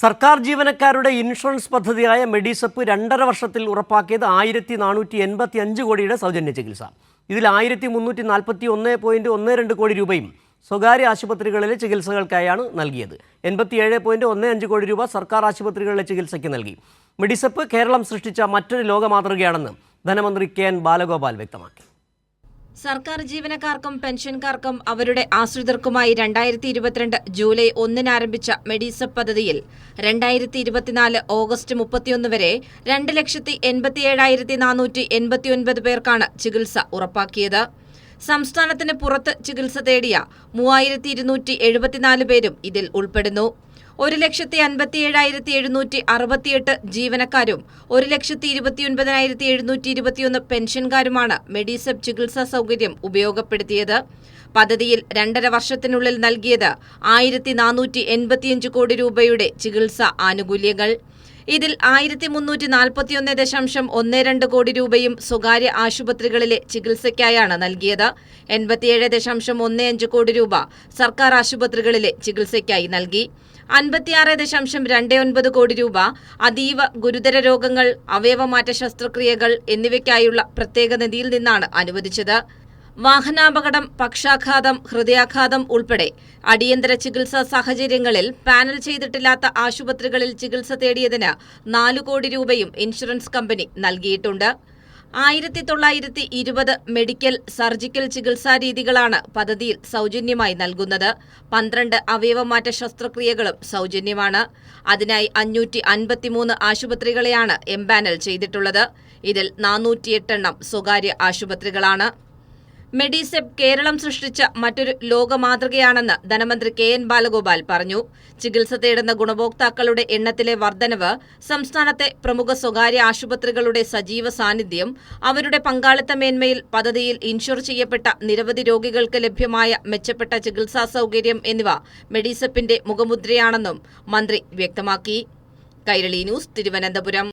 സർക്കാർ ജീവനക്കാരുടെ ഇൻഷുറൻസ് പദ്ധതിയായ മെഡിസപ്പ് രണ്ടര വർഷത്തിൽ ഉറപ്പാക്കിയത് ആയിരത്തി നാനൂറ്റി എൺപത്തി അഞ്ച് കോടിയുടെ സൗജന്യ ചികിത്സ. ഇതിൽ ആയിരത്തി മുന്നൂറ്റി നാൽപ്പത്തി ഒന്ന് പോയിന്റ് ഒന്ന് രണ്ട് കോടി രൂപയും സ്വകാര്യ ആശുപത്രികളിലെ ചികിത്സകൾക്കായാണ് നൽകിയത്. എൺപത്തിയേഴ് പോയിന്റ് ഒന്ന് അഞ്ച് കോടി രൂപ സർക്കാർ ആശുപത്രികളിലെ ചികിത്സയ്ക്ക് നൽകി. മെഡിസപ്പ് കേരളം സൃഷ്ടിച്ച മറ്റൊരു ലോകമാതൃകയാണെന്ന് ധനമന്ത്രി കെ എൻ ബാലഗോപാൽ വ്യക്തമാക്കി. സർക്കാർ ജീവനക്കാർക്കും പെൻഷൻകാർക്കും അവരുടെ ആശ്രിതർക്കുമായി രണ്ടായിരത്തി ഇരുപത്തിരണ്ട് ജൂലൈ ഒന്നിന് ആരംഭിച്ച മെഡിസപ്പ് പദ്ധതിയിൽ രണ്ടായിരത്തി ഇരുപത്തിനാല് ഓഗസ്റ്റ് മുപ്പത്തിയൊന്ന് വരെ രണ്ട് ലക്ഷത്തി എൺപത്തിയേഴായിരത്തി നാനൂറ്റി എൺപത്തിയൊൻപത് പേർക്കാണ് ചികിത്സ ഉറപ്പാക്കിയത്. സംസ്ഥാനത്തിന് പുറത്ത് ചികിത്സ തേടിയ മൂവായിരത്തി ഇരുന്നൂറ്റി എഴുപത്തിനാല് പേരും ഇതിൽ ഉൾപ്പെടുന്നു. ഒരു ലക്ഷത്തി അൻപത്തിയേഴായിരത്തി എഴുന്നൂറ്റി അറുപത്തിയെട്ട് ജീവനക്കാരും ഒരു ലക്ഷത്തി ഇരുപത്തിയൊൻപതിനായിരത്തി എഴുന്നൂറ്റി ഇരുപത്തിയൊന്ന് പെൻഷൻകാരുമാണ് മെഡിസെപ് ചികിത്സാ സൗകര്യം ഉപയോഗപ്പെടുത്തിയത്. പദ്ധതിയിൽ രണ്ടര വർഷത്തിനുള്ളിൽ നൽകിയത് ആയിരത്തി നാനൂറ്റി എൺപത്തിയഞ്ച് കോടി രൂപയുടെ ചികിത്സാ ആനുകൂല്യങ്ങൾ. ഇതിൽ ആയിരത്തി മുന്നൂറ്റി നാൽപ്പത്തിയൊന്ന് ദശാംശം ഒന്ന് രണ്ട് കോടി രൂപയും സ്വകാര്യ ആശുപത്രികളിലെ ചികിത്സയ്ക്കായാണ് നൽകിയത്. എൺപത്തിയേഴ് ദശാംശം ഒന്ന് അഞ്ച് കോടി രൂപ സർക്കാർ ആശുപത്രികളിലെ ചികിത്സയ്ക്കായി നൽകി. അൻപത്തിയാറ് ദശാംശം രണ്ട് ഒൻപത് കോടി രൂപ അതീവ ഗുരുതര രോഗങ്ങൾ അവയവമാറ്റ ശസ്ത്രക്രിയകൾ എന്നിവയ്ക്കായുള്ള പ്രത്യേക നിധിയിൽ നിന്നാണ് അനുവദിച്ചത്. വാഹനാപകടം പക്ഷാഘാതം ഹൃദയാഘാതം ഉൾപ്പെടെ അടിയന്തര ചികിത്സാ സാഹചര്യങ്ങളിൽ പാനൽ ചെയ്തിട്ടില്ലാത്ത ആശുപത്രികളിൽ ചികിത്സ തേടിയതിന് നാലു കോടി രൂപയും ഇൻഷുറൻസ് കമ്പനി നൽകിയിട്ടുണ്ട്. ആയിരത്തി തൊള്ളായിരത്തി ഇരുപത് മെഡിക്കൽ സർജിക്കൽ ചികിത്സാ രീതികളാണ് പദ്ധതിയിൽ സൗജന്യമായി നൽകുന്നത്. പന്ത്രണ്ട് അവയവമാറ്റ ശസ്ത്രക്രിയകളും സൗജന്യമാണ്. അതിനായി അഞ്ഞൂറ്റി അൻപത്തിമൂന്ന് ആശുപത്രികളെയാണ് എംപാനൽ ചെയ്തിട്ടുള്ളത്. ഇതിൽ നാനൂറ്റിയെട്ടെണ്ണം സ്വകാര്യ ആശുപത്രികളാണ്. മെഡിസെപ് കേരളം സൃഷ്ടിച്ച മറ്റൊരു ലോകമാതൃകയാണെന്ന് ധനമന്ത്രി കെ എൻ ബാലഗോപാൽ പറഞ്ഞു. ചികിത്സ തേടുന്ന ഗുണഭോക്താക്കളുടെ എണ്ണത്തിലെ വർദ്ധനവ് സംസ്ഥാനത്തെ പ്രമുഖ സ്വകാര്യ ആശുപത്രികളുടെ സജീവ സാന്നിധ്യം അവരുടെ പങ്കാളിത്ത മേന്മയിൽ പദ്ധതിയിൽ ഇൻഷുർ ചെയ്യപ്പെട്ട നിരവധി രോഗികൾക്ക് ലഭ്യമായ മെച്ചപ്പെട്ട ചികിത്സാ സൗകര്യം എന്നിവ മെഡിസെപ്പിന്റെ മുഖമുദ്രയാണെന്നും മന്ത്രി വ്യക്തമാക്കി. കൈരളി ന്യൂസ് തിരുവനന്തപുരം.